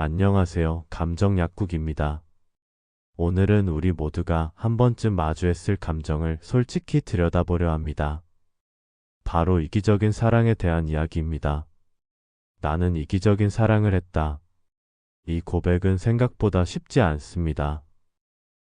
안녕하세요. 감정 약국입니다. 오늘은 우리 모두가 한 번쯤 마주했을 감정을 솔직히 들여다보려 합니다. 바로 이기적인 사랑에 대한 이야기입니다. 나는 이기적인 사랑을 했다. 이 고백은 생각보다 쉽지 않습니다.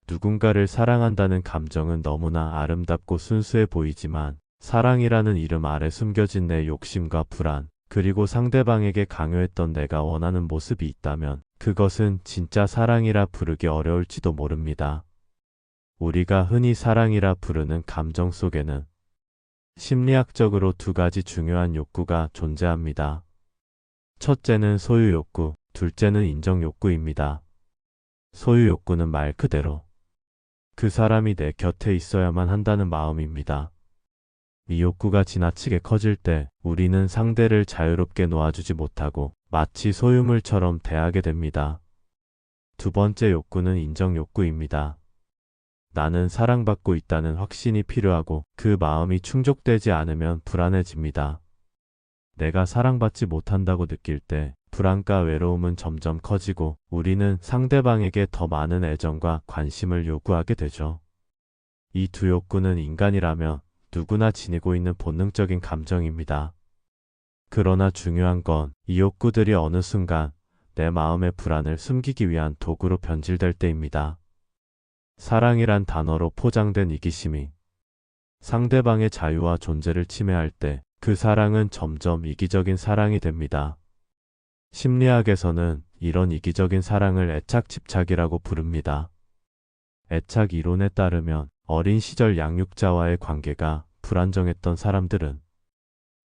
누군가를 사랑한다는 감정은 너무나 아름답고 순수해 보이지만 사랑이라는 이름 아래 숨겨진 내 욕심과 불안, 그리고 상대방에게 강요했던 내가 원하는 모습이 있다면 그것은 진짜 사랑이라 부르기 어려울지도 모릅니다. 우리가 흔히 사랑이라 부르는 감정 속에는 심리학적으로 두 가지 중요한 욕구가 존재합니다. 첫째는 소유 욕구, 둘째는 인정 욕구입니다. 소유 욕구는 말 그대로 그 사람이 내 곁에 있어야만 한다는 마음입니다. 이 욕구가 지나치게 커질 때 우리는 상대를 자유롭게 놓아주지 못하고 마치 소유물처럼 대하게 됩니다. 두 번째 욕구는 인정 욕구입니다. 나는 사랑받고 있다는 확신이 필요하고 그 마음이 충족되지 않으면 불안해집니다. 내가 사랑받지 못한다고 느낄 때 불안과 외로움은 점점 커지고 우리는 상대방에게 더 많은 애정과 관심을 요구하게 되죠. 이 두 욕구는 인간이라면 누구나 지니고 있는 본능적인 감정입니다. 그러나 중요한 건 이 욕구들이 어느 순간 내 마음의 불안을 숨기기 위한 도구로 변질될 때입니다. 사랑이란 단어로 포장된 이기심이 상대방의 자유와 존재를 침해할 때 그 사랑은 점점 이기적인 사랑이 됩니다. 심리학에서는 이런 이기적인 사랑을 애착 집착이라고 부릅니다. 애착 이론에 따르면 어린 시절 양육자와의 관계가 불안정했던 사람들은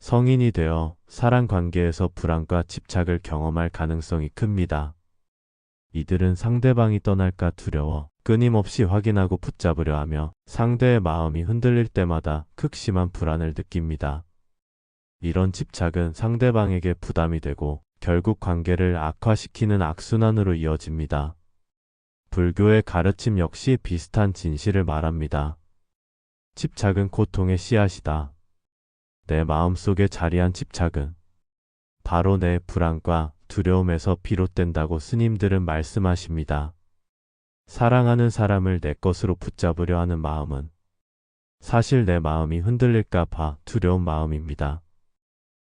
성인이 되어 사랑 관계에서 불안과 집착을 경험할 가능성이 큽니다. 이들은 상대방이 떠날까 두려워 끊임없이 확인하고 붙잡으려 하며 상대의 마음이 흔들릴 때마다 극심한 불안을 느낍니다. 이런 집착은 상대방에게 부담이 되고 결국 관계를 악화시키는 악순환으로 이어집니다. 불교의 가르침 역시 비슷한 진실을 말합니다. 집착은 고통의 씨앗이다. 내 마음속에 자리한 집착은 바로 내 불안과 두려움에서 비롯된다고 스님들은 말씀하십니다. 사랑하는 사람을 내 것으로 붙잡으려 하는 마음은 사실 내 마음이 흔들릴까 봐 두려운 마음입니다.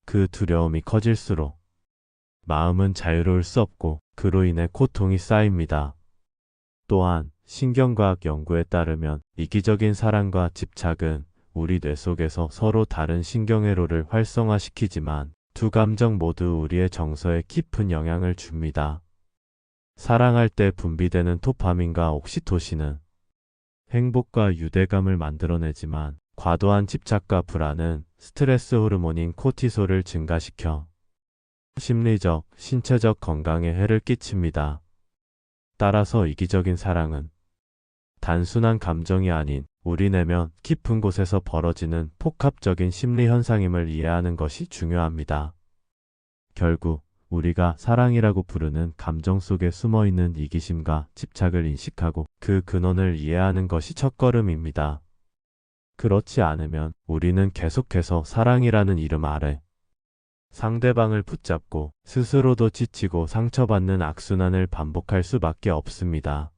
그 두려움이 커질수록 마음은 자유로울 수 없고 그로 인해 고통이 쌓입니다. 또한 신경과학 연구에 따르면 이기적인 사랑과 집착은 우리 뇌 속에서 서로 다른 신경회로를 활성화시키지만 두 감정 모두 우리의 정서에 깊은 영향을 줍니다. 사랑할 때 분비되는 도파민과 옥시토신은 행복과 유대감을 만들어내지만 과도한 집착과 불안은 스트레스 호르몬인 코티솔을 증가시켜 심리적, 신체적 건강에 해를 끼칩니다. 따라서 이기적인 사랑은 단순한 감정이 아닌 우리 내면 깊은 곳에서 벌어지는 복합적인 심리 현상임을 이해하는 것이 중요합니다. 결국 우리가 사랑이라고 부르는 감정 속에 숨어 있는 이기심과 집착을 인식하고 그 근원을 이해하는 것이 첫걸음입니다. 그렇지 않으면 우리는 계속해서 사랑이라는 이름 아래 상대방을 붙잡고 스스로도 지치고 상처받는 악순환을 반복할 수밖에 없습니다.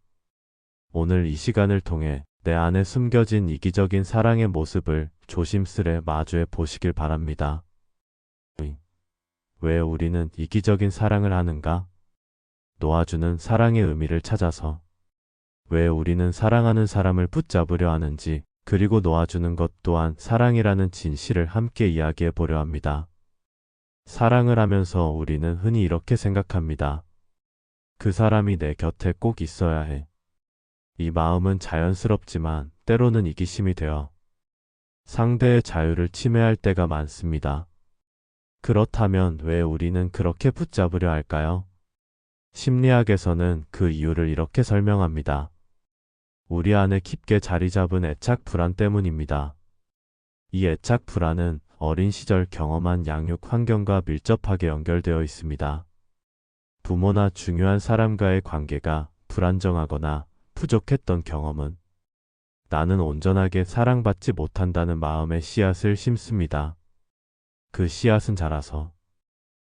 오늘 이 시간을 통해 내 안에 숨겨진 이기적인 사랑의 모습을 조심스레 마주해 보시길 바랍니다. 왜 우리는 이기적인 사랑을 하는가? 놓아주는 사랑의 의미를 찾아서. 왜 우리는 사랑하는 사람을 붙잡으려 하는지, 그리고 놓아주는 것 또한 사랑이라는 진실을 함께 이야기해 보려 합니다. 사랑을 하면서 우리는 흔히 이렇게 생각합니다. 그 사람이 내 곁에 꼭 있어야 해. 이 마음은 자연스럽지만 때로는 이기심이 되어 상대의 자유를 침해할 때가 많습니다. 그렇다면 왜 우리는 그렇게 붙잡으려 할까요? 심리학에서는 그 이유를 이렇게 설명합니다. 우리 안에 깊게 자리 잡은 애착 불안 때문입니다. 이 애착 불안은 어린 시절 경험한 양육 환경과 밀접하게 연결되어 있습니다. 부모나 중요한 사람과의 관계가 불안정하거나 부족했던 경험은 나는 온전하게 사랑받지 못한다는 마음의 씨앗을 심습니다. 그 씨앗은 자라서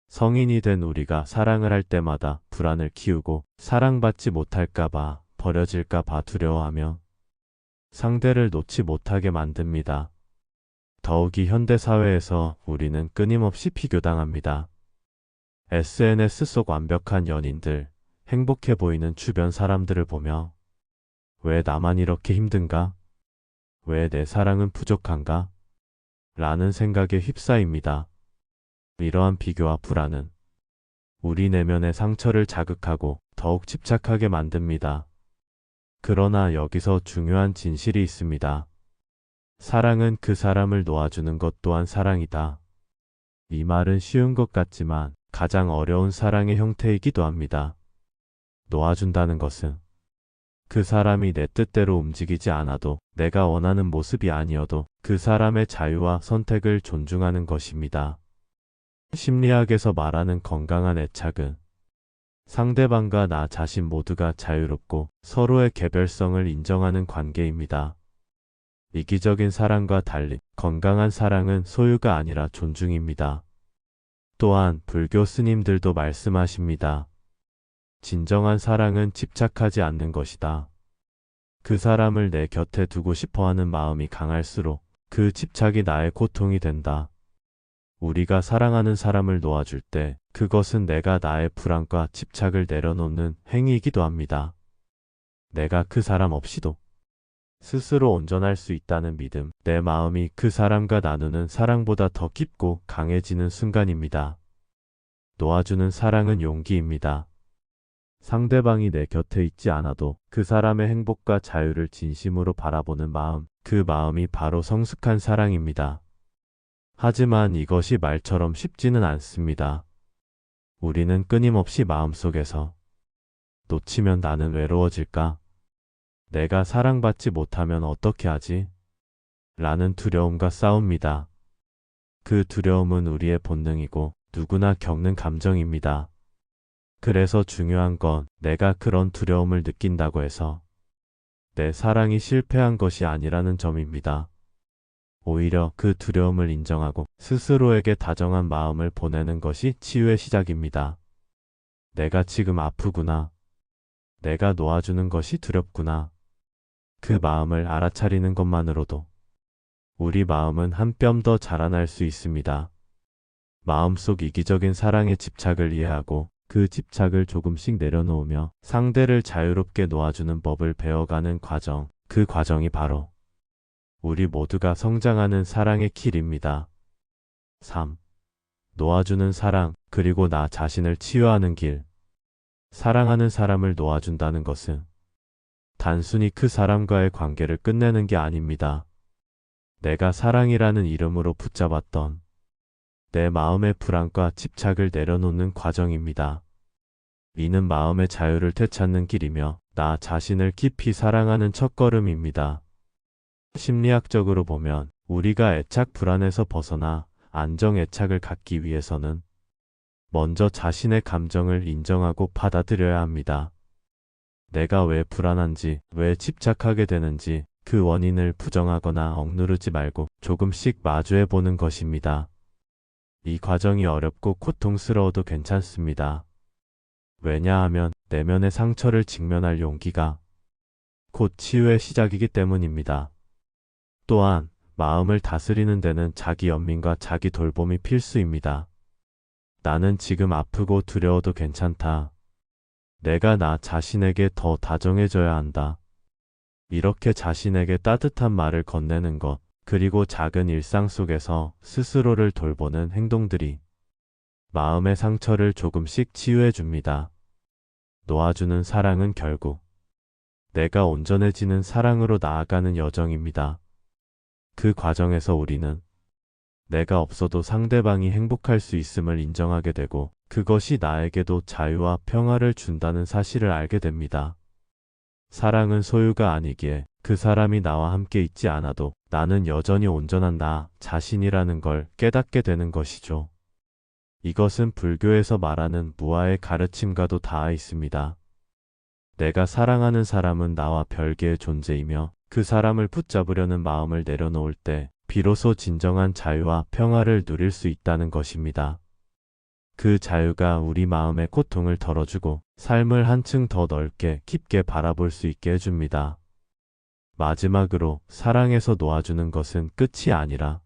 성인이 된 우리가 사랑을 할 때마다 불안을 키우고 사랑받지 못할까봐 버려질까봐 두려워하며 상대를 놓지 못하게 만듭니다. 더욱이 현대사회에서 우리는 끊임없이 비교당합니다. SNS 속 완벽한 연인들, 행복해 보이는 주변 사람들을 보며 왜 나만 이렇게 힘든가? 왜 내 사랑은 부족한가? 라는 생각에 휩싸입니다. 이러한 비교와 불안은 우리 내면의 상처를 자극하고 더욱 집착하게 만듭니다. 그러나 여기서 중요한 진실이 있습니다. 사랑은 그 사람을 놓아주는 것 또한 사랑이다. 이 말은 쉬운 것 같지만 가장 어려운 사랑의 형태이기도 합니다. 놓아준다는 것은 그 사람이 내 뜻대로 움직이지 않아도 내가 원하는 모습이 아니어도 그 사람의 자유와 선택을 존중하는 것입니다. 심리학에서 말하는 건강한 애착은 상대방과 나 자신 모두가 자유롭고 서로의 개별성을 인정하는 관계입니다. 이기적인 사랑과 달리 건강한 사랑은 소유가 아니라 존중입니다. 또한 불교 스님들도 말씀하십니다. 진정한 사랑은 집착하지 않는 것이다. 그 사람을 내 곁에 두고 싶어 하는 마음이 강할수록 그 집착이 나의 고통이 된다. 우리가 사랑하는 사람을 놓아줄 때 그것은 내가 나의 불안과 집착을 내려놓는 행위이기도 합니다. 내가 그 사람 없이도 스스로 온전할 수 있다는 믿음, 내 마음이 그 사람과 나누는 사랑보다 더 깊고 강해지는 순간입니다. 놓아주는 사랑은 용기입니다. 상대방이 내 곁에 있지 않아도 그 사람의 행복과 자유를 진심으로 바라보는 마음, 그 마음이 바로 성숙한 사랑입니다. 하지만 이것이 말처럼 쉽지는 않습니다. 우리는 끊임없이 마음속에서 놓치면 나는 외로워질까? 내가 사랑받지 못하면 어떻게 하지? 라는 두려움과 싸웁니다. 그 두려움은 우리의 본능이고 누구나 겪는 감정입니다. 그래서 중요한 건 내가 그런 두려움을 느낀다고 해서 내 사랑이 실패한 것이 아니라는 점입니다. 오히려 그 두려움을 인정하고 스스로에게 다정한 마음을 보내는 것이 치유의 시작입니다. 내가 지금 아프구나. 내가 놓아주는 것이 두렵구나. 그 마음을 알아차리는 것만으로도 우리 마음은 한 뼘 더 자라날 수 있습니다. 마음속 이기적인 사랑의 집착을 이해하고 그 집착을 조금씩 내려놓으며 상대를 자유롭게 놓아주는 법을 배워가는 과정, 그 과정이 바로 우리 모두가 성장하는 사랑의 길입니다. 3. 놓아주는 사랑, 그리고 나 자신을 치유하는 길. 사랑하는 사람을 놓아준다는 것은 단순히 그 사람과의 관계를 끝내는 게 아닙니다. 내가 사랑이라는 이름으로 붙잡았던 내 마음의 불안과 집착을 내려놓는 과정입니다. 이는 마음의 자유를 되찾는 길이며 나 자신을 깊이 사랑하는 첫걸음입니다. 심리학적으로 보면 우리가 애착 불안에서 벗어나 안정 애착을 갖기 위해서는 먼저 자신의 감정을 인정하고 받아들여야 합니다. 내가 왜 불안한지, 왜 집착하게 되는지 그 원인을 부정하거나 억누르지 말고 조금씩 마주해 보는 것입니다. 이 과정이 어렵고 고통스러워도 괜찮습니다. 왜냐하면 내면의 상처를 직면할 용기가 곧 치유의 시작이기 때문입니다. 또한 마음을 다스리는 데는 자기 연민과 자기 돌봄이 필수입니다. 나는 지금 아프고 두려워도 괜찮다. 내가 나 자신에게 더 다정해져야 한다. 이렇게 자신에게 따뜻한 말을 건네는 것, 그리고 작은 일상 속에서 스스로를 돌보는 행동들이 마음의 상처를 조금씩 치유해 줍니다. 놓아주는 사랑은 결국 내가 온전해지는 사랑으로 나아가는 여정입니다. 그 과정에서 우리는 내가 없어도 상대방이 행복할 수 있음을 인정하게 되고 그것이 나에게도 자유와 평화를 준다는 사실을 알게 됩니다. 사랑은 소유가 아니기에 그 사람이 나와 함께 있지 않아도 나는 여전히 온전한 나 자신이라는 걸 깨닫게 되는 것이죠. 이것은 불교에서 말하는 무아의 가르침과도 닿아 있습니다. 내가 사랑하는 사람은 나와 별개의 존재이며 그 사람을 붙잡으려는 마음을 내려놓을 때 비로소 진정한 자유와 평화를 누릴 수 있다는 것입니다. 그 자유가 우리 마음의 고통을 덜어주고 삶을 한층 더 넓게 깊게 바라볼 수 있게 해줍니다. 마지막으로 사랑에서 놓아주는 것은 끝이 아니라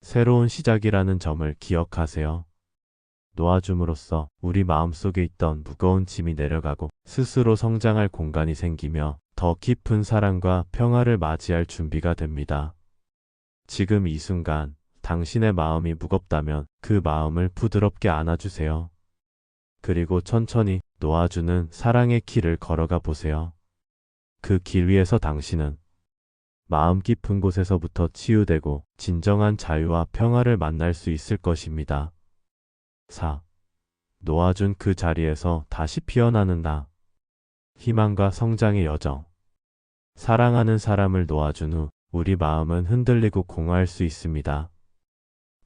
새로운 시작이라는 점을 기억하세요. 놓아줌으로써 우리 마음속에 있던 무거운 짐이 내려가고 스스로 성장할 공간이 생기며 더 깊은 사랑과 평화를 맞이할 준비가 됩니다. 지금 이 순간 당신의 마음이 무겁다면 그 마음을 부드럽게 안아주세요. 그리고 천천히 놓아주는 사랑의 길을 걸어가 보세요. 그 길 위에서 당신은 마음 깊은 곳에서부터 치유되고 진정한 자유와 평화를 만날 수 있을 것입니다. 4. 놓아준 그 자리에서 다시 피어나는 나. 희망과 성장의 여정. 사랑하는 사람을 놓아준 후 우리 마음은 흔들리고 공허할 수 있습니다.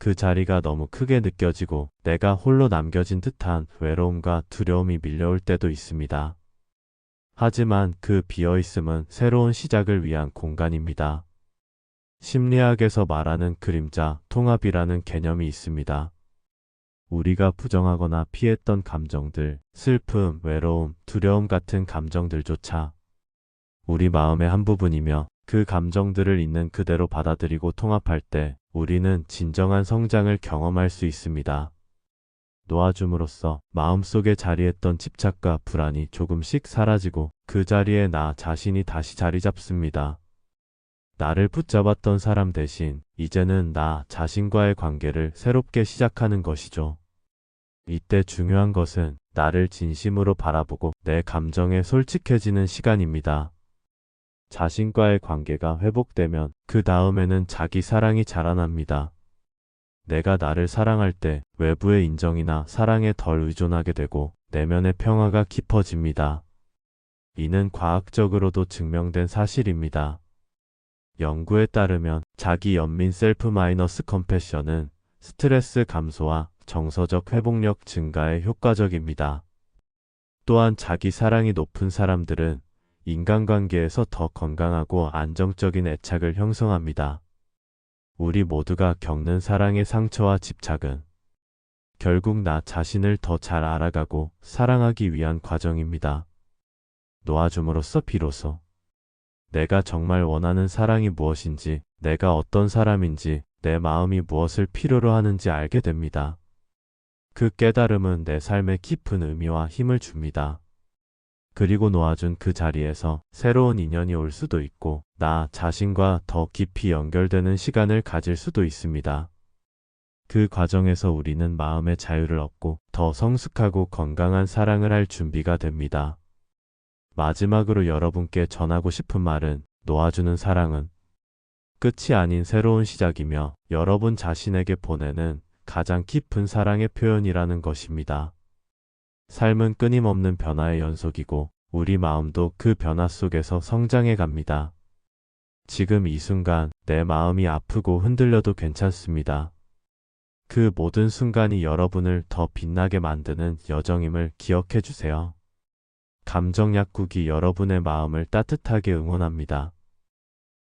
그 자리가 너무 크게 느껴지고 내가 홀로 남겨진 듯한 외로움과 두려움이 밀려올 때도 있습니다. 하지만 그 비어있음은 새로운 시작을 위한 공간입니다. 심리학에서 말하는 그림자 통합이라는 개념이 있습니다. 우리가 부정하거나 피했던 감정들, 슬픔, 외로움, 두려움 같은 감정들조차 우리 마음의 한 부분이며 그 감정들을 있는 그대로 받아들이고 통합할 때 우리는 진정한 성장을 경험할 수 있습니다. 놓아줌으로써 마음속에 자리했던 집착과 불안이 조금씩 사라지고 그 자리에 나 자신이 다시 자리 잡습니다. 나를 붙잡았던 사람 대신 이제는 나 자신과의 관계를 새롭게 시작하는 것이죠. 이때 중요한 것은 나를 진심으로 바라보고 내 감정에 솔직해지는 시간입니다. 자신과의 관계가 회복되면 그 다음에는 자기 사랑이 자라납니다. 내가 나를 사랑할 때 외부의 인정이나 사랑에 덜 의존하게 되고 내면의 평화가 깊어집니다. 이는 과학적으로도 증명된 사실입니다. 연구에 따르면 자기 연민 셀프 마이너스 컴패션은 스트레스 감소와 정서적 회복력 증가에 효과적입니다. 또한 자기 사랑이 높은 사람들은 인간관계에서 더 건강하고 안정적인 애착을 형성합니다. 우리 모두가 겪는 사랑의 상처와 집착은 결국 나 자신을 더 잘 알아가고 사랑하기 위한 과정입니다. 놓아줌으로써 비로소 내가 정말 원하는 사랑이 무엇인지, 내가 어떤 사람인지, 내 마음이 무엇을 필요로 하는지 알게 됩니다. 그 깨달음은 내 삶에 깊은 의미와 힘을 줍니다. 그리고 놓아준 그 자리에서 새로운 인연이 올 수도 있고 나 자신과 더 깊이 연결되는 시간을 가질 수도 있습니다. 그 과정에서 우리는 마음의 자유를 얻고 더 성숙하고 건강한 사랑을 할 준비가 됩니다. 마지막으로 여러분께 전하고 싶은 말은 놓아주는 사랑은 끝이 아닌 새로운 시작이며 여러분 자신에게 보내는 가장 깊은 사랑의 표현이라는 것입니다. 삶은 끊임없는 변화의 연속이고 우리 마음도 그 변화 속에서 성장해 갑니다. 지금 이 순간 내 마음이 아프고 흔들려도 괜찮습니다. 그 모든 순간이 여러분을 더 빛나게 만드는 여정임을 기억해 주세요. 감정 약국이 여러분의 마음을 따뜻하게 응원합니다.